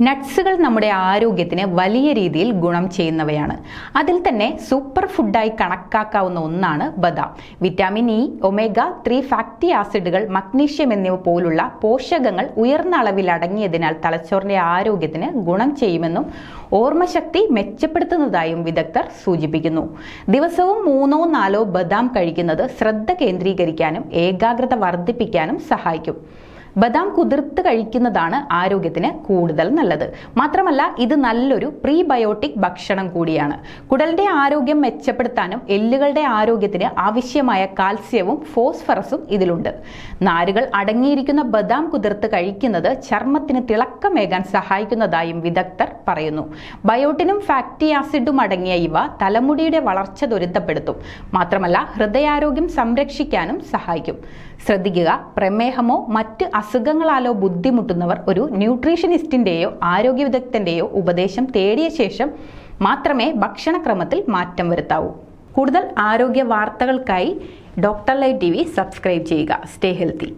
നട്ട്സുകൾ നമ്മുടെ ആരോഗ്യത്തിന് വലിയ രീതിയിൽ ഗുണം ചെയ്യുന്നവയാണ്. അതിൽ തന്നെ സൂപ്പർ ഫുഡായി കണക്കാക്കാവുന്ന ഒന്നാണ് ബദാം. Vitamin E omega three fatty ആസിഡുകൾ മഗ്നീഷ്യം എന്നിവ പോലുള്ള പോഷകങ്ങൾ ഉയർന്ന അളവിൽ അടങ്ങിയതിനാൽ തലച്ചോറിന്റെ ആരോഗ്യത്തിന് ഗുണം ചെയ്യുമെന്നും ഓർമ്മശക്തി മെച്ചപ്പെടുത്തുന്നതായും വിദഗ്ധർ സൂചിപ്പിക്കുന്നു. ദിവസവും മൂന്നോ നാലോ ബദാം കഴിക്കുന്നത് ശ്രദ്ധ കേന്ദ്രീകരിക്കാനും ഏകാഗ്രത വർദ്ധിപ്പിക്കാനും സഹായിക്കും. ബദാം കുതിർത്ത് കഴിക്കുന്നതാണ് ആരോഗ്യത്തിന് കൂടുതൽ നല്ലത്. മാത്രമല്ല ഇത് നല്ലൊരു പ്രീബയോട്ടിക് ഭക്ഷണം കൂടിയാണ്. കുടലിന്റെ ആരോഗ്യം മെച്ചപ്പെടുത്താനും എല്ലുകളുടെ ആരോഗ്യത്തിന് ആവശ്യമായ കാൽസ്യവും ഫോസ്ഫറസും ഇതിലുണ്ട്. നാരുകൾ അടങ്ങിയിരിക്കുന്ന ബദാം കുതിർത്ത് കഴിക്കുന്നത് ചർമ്മത്തിന് തിളക്കമേകാൻ സഹായിക്കുന്നതായും വിദഗ്ധർ പറയുന്നു. ബയോട്ടിനും ഫാറ്റി ആസിഡും അടങ്ങിയ ഇവ തലമുടിയുടെ വളർച്ച ത്വരിതപ്പെടുത്തും. മാത്രമല്ല ഹൃദയാരോഗ്യം സംരക്ഷിക്കാനും സഹായിക്കും. ശ്രദ്ധിക്കുക പ്രമേഹമോ മറ്റ് അസുഖങ്ങളാലോ ബുദ്ധിമുട്ടുന്നവർ ഒരു ന്യൂട്രീഷനിസ്റ്റിന്റെയോ ആരോഗ്യ വിദഗ്ധന്റെയോ ഉപദേശം തേടിയ ശേഷം മാത്രമേ ഭക്ഷണക്രമത്തിൽ മാറ്റം വരുത്താവൂ. കൂടുതൽ ആരോഗ്യ വാർത്തകൾക്കായി doctor light T V subscribe ചെയ്യുക. Stay healthy.